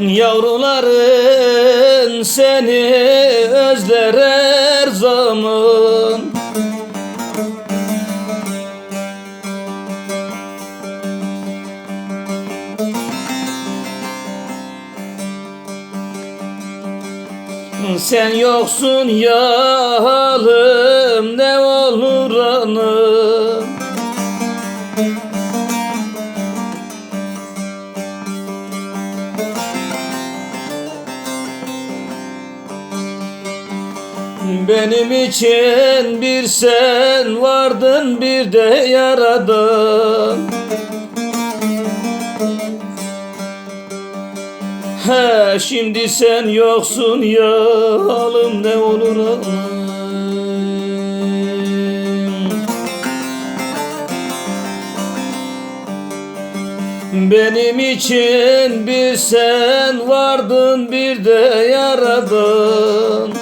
Yavruların seni özler her zaman. Sen yoksun ya halim ne olur anım Benim için bir sen vardın bir de yaradan He şimdi sen yoksun ya halim ne olur anam Benim için bir sen vardın bir de yaradan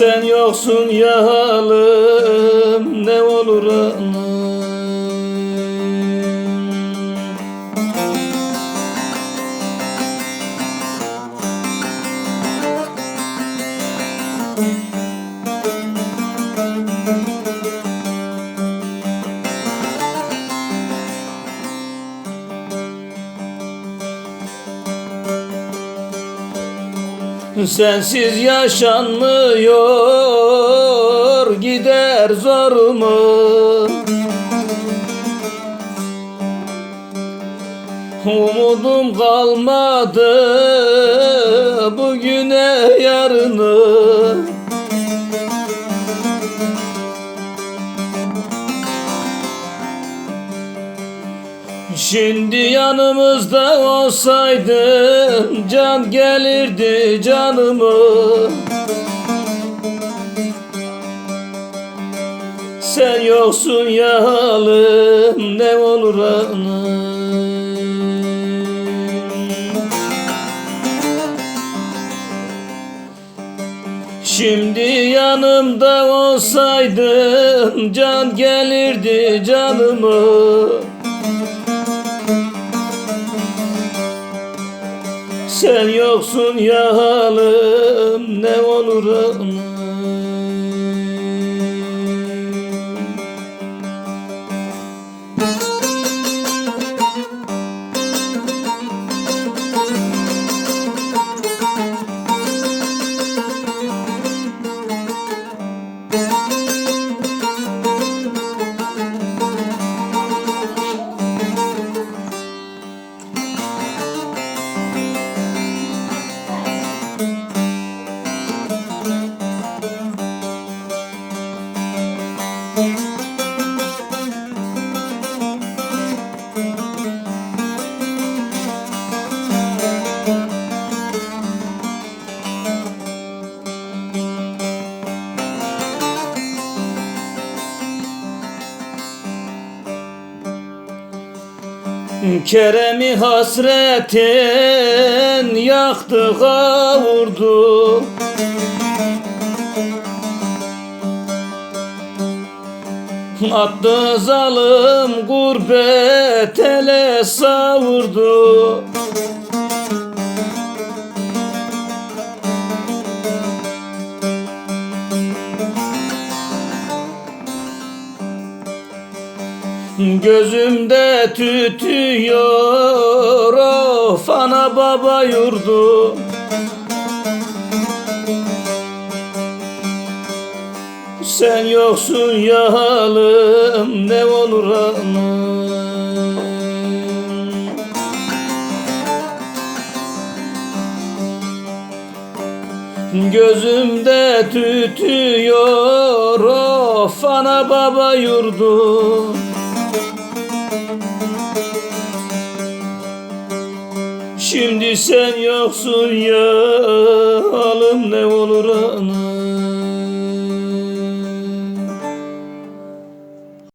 Sen yoksun ya halim ne olur anam Sensiz yaşanmıyor gider zorumu Umudum kalmadı bugüne yarını Şimdi yanımızda olsaydın can gelirdi canımı Sen yoksun ya halim ne olur anam. Şimdi yanımda olsaydın can gelirdi canımı Sen yoksun ya halim Kerem'i hasretin yaktı kavurdu Attı zalim gurbet ele savurdu. Gözümde tütüyor of ana baba yurdu. Sen yoksun ya halim ne olur anam. Gözümde tütüyor of ana baba yurdu Şimdi sen yoksun ya halim ne olur anam